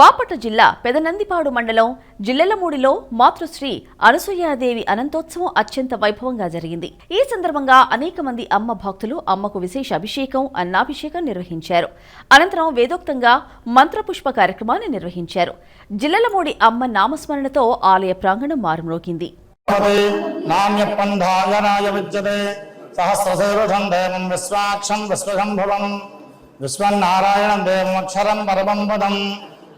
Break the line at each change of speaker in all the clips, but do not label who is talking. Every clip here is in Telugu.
బాపట్ల జిల్లా పెదనందిపాడు మండలం జిల్లెలమూడిలో మాతృశ్రీ అనసూయాదేవి అనంతోత్సవం అత్యంత వైభవంగా జరిగింది. ఈ సందర్భంగా అనేక మంది అమ్మ భక్తులు అమ్మకు విశేష అభిషేకం అన్నాభిషేకం నిర్వహించారు. అనంతరం వేదోక్తంగా మంత్రపుష్ప కార్యక్రమాన్ని నిర్వహించారు. జిల్లెలమూడి అమ్మ నామస్మరణతో ఆలయ ప్రాంగణం మారుమ్రోగింది
భవతే దేవం దేవమక్షరం పరమం పదం.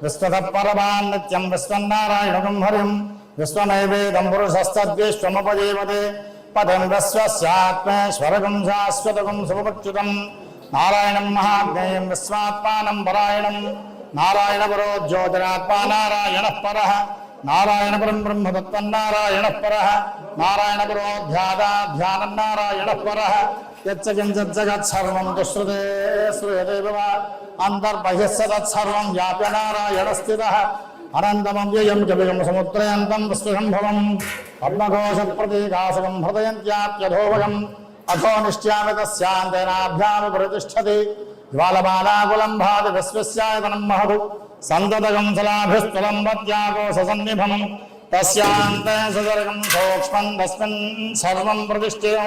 విశ్వత పరమాన్ నిత్యం విశ్వన్నారాయణకం హరిం. విశ్వనైవేదం పురుషస్తద్విశ్వముపజీవతే పదం విశ్వస్యాత్మేశ్వరగం శాశ్వతకం శుభపచ్యుతం నారాయణం మహాజ్ఞేయం విశ్వాత్మానం పరాయణం. నారాయణ పరో జ్యోతిరాత్మా నారాయణ పర. నారాయణ పరం బ్రహ్మతత్వం నారాయణ పర. నారాయణ పరోధ్యాదాధ్యానం నారాయణ పర. యచ్చకించజ్జగత్సర్వం దుశ్రుతే శ్రూయతే అంతర్బహిస్స తత్సర్వం వ్యాప్య నారాయణ స్థిత అనంతమవ్యయం కవిగం సముద్రయంతం విశ్వసంభవం పద్మఘోష ప్రతీకాశకం హృదయంత్యాప్యధోభగం అథో నిశ్చామి తస్యాంతేనాభ్యామి ప్రతిష్టతి జ్వాలమాలాకులం భాతి విశ్వస్యాయతనం మహదు సంతతకం సలాభిస్థలం వత్యాకోశ సన్నిభం తస్యాంతే సుదర్గం సూక్ష్మం తస్మిన్ సర్వం ప్రతిష్ఠితం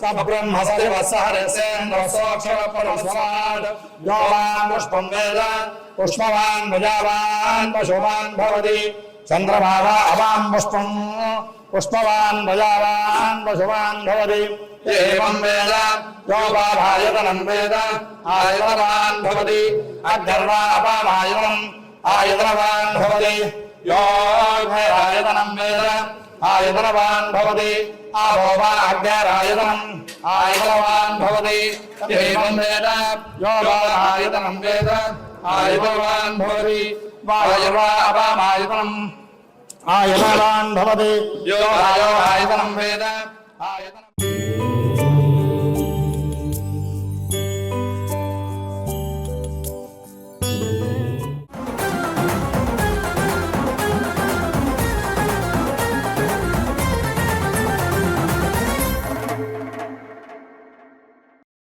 సదివ సహరసేంద్రసోక్షరపరస్వరాట్ యో మాం పుష్పం వేద పుష్పవాన్ భుజావాన్ పశువాన్ భవతి చంద్రమావా అవాం పుష్పం పుష్పవాన్ భుజావాన్ పశువాన్ భవతి ఏవం వేద యోపాభాయతనం వేద ఆయతనవాన్ భవతి అగర్వా అపామాయతనం ఆయతనవాన్ భవతి యోగయతనం వేద ఆయతనవాన్ భవతి ఆభోవా అగ్నిరాయతనం ఆయతనవాన్ భవతి ఏవం వేద యోగాయతనం వేద ఆయతనవాన్ భవతి వాయవా అపామాయతనం ఆయతనవాన్ భవతి యోగాయతనం వేద